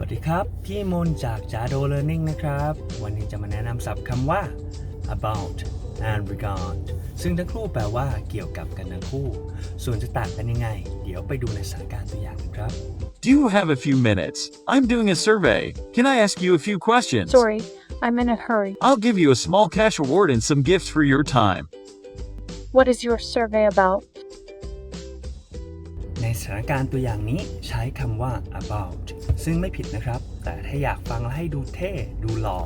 วัสดีครับ พี่มนจาก Jado Learning นะครับ วันนี้จะมาแนะนำศัพท์คำว่า about and regard ซึ่งทั้งคู่แปลว่าเกี่ยวกับกันทั้งคู่ ส่วนจะต่างกันยังไง เดี๋ยวไปดูในสถานการณ์ตัวอย่างกันครับ Do you have a few minutes? I'm doing a survey. Can I ask you a few questions? Sorry, I'm in a hurry. I'll give you a small cash award and some gifts for your time. What is your survey about? ในสถานการณ์ตัวอย่างนี้ใช้คำว่า about ซึ่งไม่ผิดนะครับ แต่ถ้าอยากฟังแล้วให้ดูเท่ดูหล่อ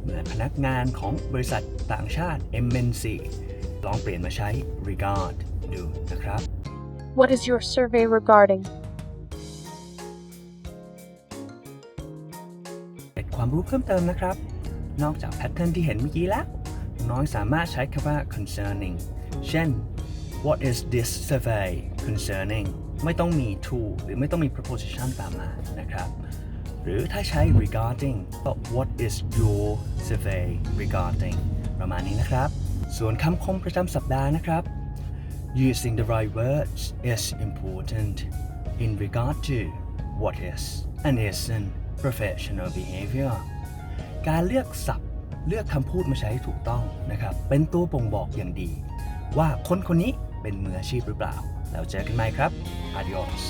เหมือนพนักงานของบริษัทต่างชาติ MNC ลองเปลี่ยนมาใช้ regard ดูนะครับ What is your survey regarding? เป็นความรู้เพิ่มเติมนะครับ นอกจากแพทเทิร์นที่เห็นเมื่อกี้แล้ว น้องสามารถใช้คำว่า concerning เช่น what is this survey concerning ไม่ต้องมี to หรือไม่ต้องมี preposition ตามมานะครับ หรือถ้าใช้ regarding ก็ what is your survey regarding ประมาณนี้นะครับ ส่วนคำคมประจำสัปดาห์นะครับ Using the right words is important in regard to what is and isn't professional behavior การเลือกศัพท์เลือกคำพูดมาใช้ถูกต้องนะครับ เป็นตัวบ่งบอกอย่างดี ว่าคนคนนี้ เป็นมืออาชีพหรือเปล่า แล้วเจอกันใหม่ครับ adios